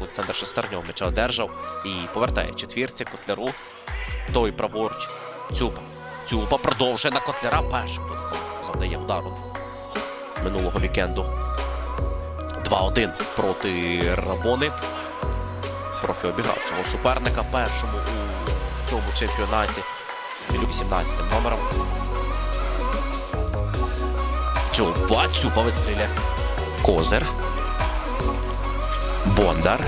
Олександр Шестерньов м'яча одержав і повертає четвірці Котляру. Той праворуч. Цюпа. Цюпа продовжує на Котляра першим. Завдає удару минулого вікенду. 2-1 проти Рабони. Профі обіграв цього суперника першому у цьому чемпіонаті. Він 18 номером. Цюпа, Цюпа вистріляє. Козир. Бондар.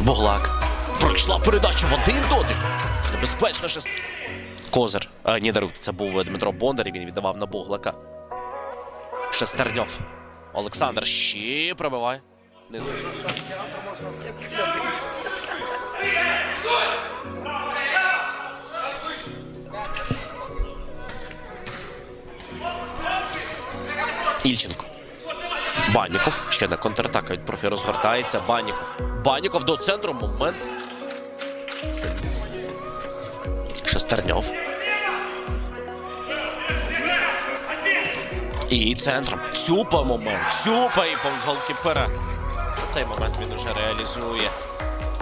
Боглак. Пройшла передача в один дотик. Небезпечно шест. Козир. А, ні, даруйте, це був Дмитро Бондар, і він віддавав на Боглака. Шестерньов. Олександр ще пробиває. Не Ільченко. Баніков. Ще на контратака від профі розгортається. Баніков. Баніков до центру. Момент. Шестерньов. І центром. Цюпа момент. Цюпа і повз голкіпера. Цей момент він уже реалізує.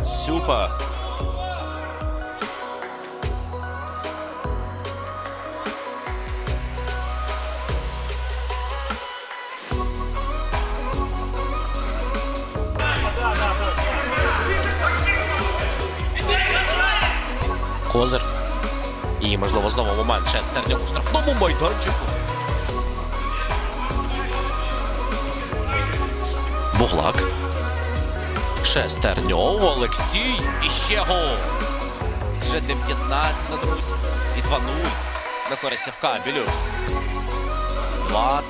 Цюпа. Козир. І, можливо, знову момент Шестерньов у штрафному майданчику. Буглак. Шестерньов, Олексій. І ще гол. Вже 19 друзі. І 2-0 на користь ФК Білюкс. 2.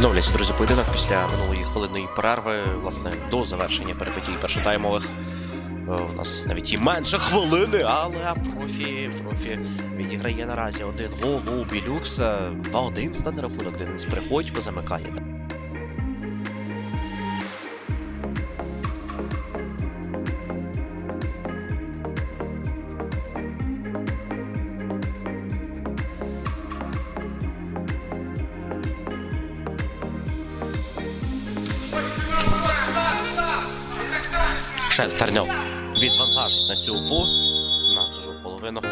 Відновлюється, друзі, поєдинок після минулої хвилинної перерви, власне, до завершення перепитій першотаймових. Е, У нас навіть і менше хвилини, але профі, профі відіграє наразі один гол у Білюкс. 2-1 стане рахунок, Денис Приходько замикає. Шестерньов відвантажить на цю упу на чужу половину.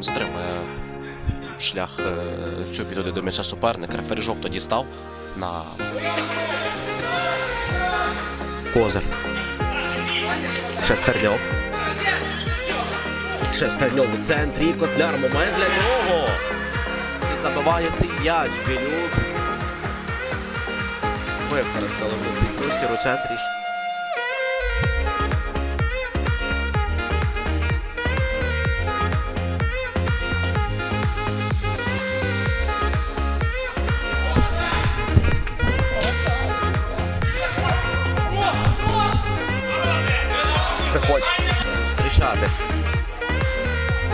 Затримує шлях е, цю підоди до м'яча суперника. Рефері жовто дістав на Козир. Шестерньов. Шестерньов у центрі. Котляр. Момент для нього. І забиває цей м'яч. Білюкс. Використали ми цей простір у центрі. Зустрічати.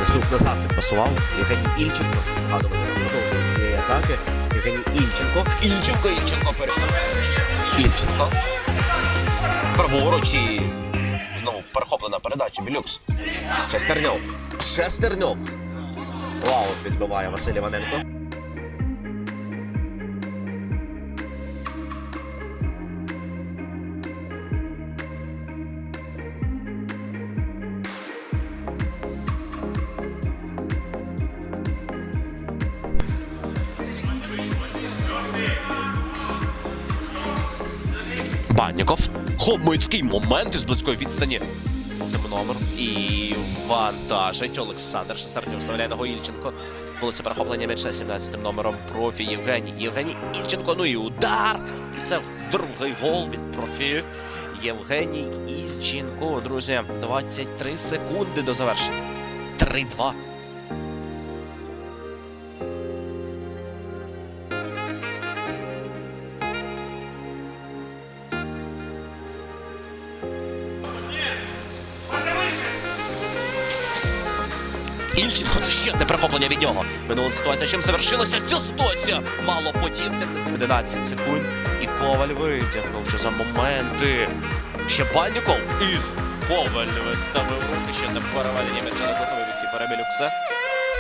Лисюк назад відпасував. Євгеній Ільченко. Гарно вони продовжують цієї атаки. Євгеній Ільченко. Ільченко, Ільченко перехоплює. Ільченко. Праворуч і знову перехоплена передача. Білюкс. Шестерньов. Шестерньов. Вау, відбиває Василь Іваненко. Банніков. Хомицький момент із близької відстані. Тим номер. І вантажить Олександр Шестерньов. Вставляє ногу Ільченко. Було це перехоплення м'яча 17 номером профі Євгеній. Євгеній Ільченко. Ну і удар. І це другий гол від профі. Євгеній Ільченко. Друзі, 23 секунди до завершення. 3-2. Ільченко, це ще одне перехоплення від нього. Минула ситуація. Чим завершилася ця ситуація? Мало подібних за 11 секунд. І Коваль витягнувши за моменти. Ще Бальніков із Коваль виставив руки. Ще одне перевалення м'яча на готові від кіпера Білюкса.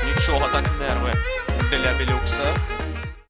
Нічого так нерви для Білюкса.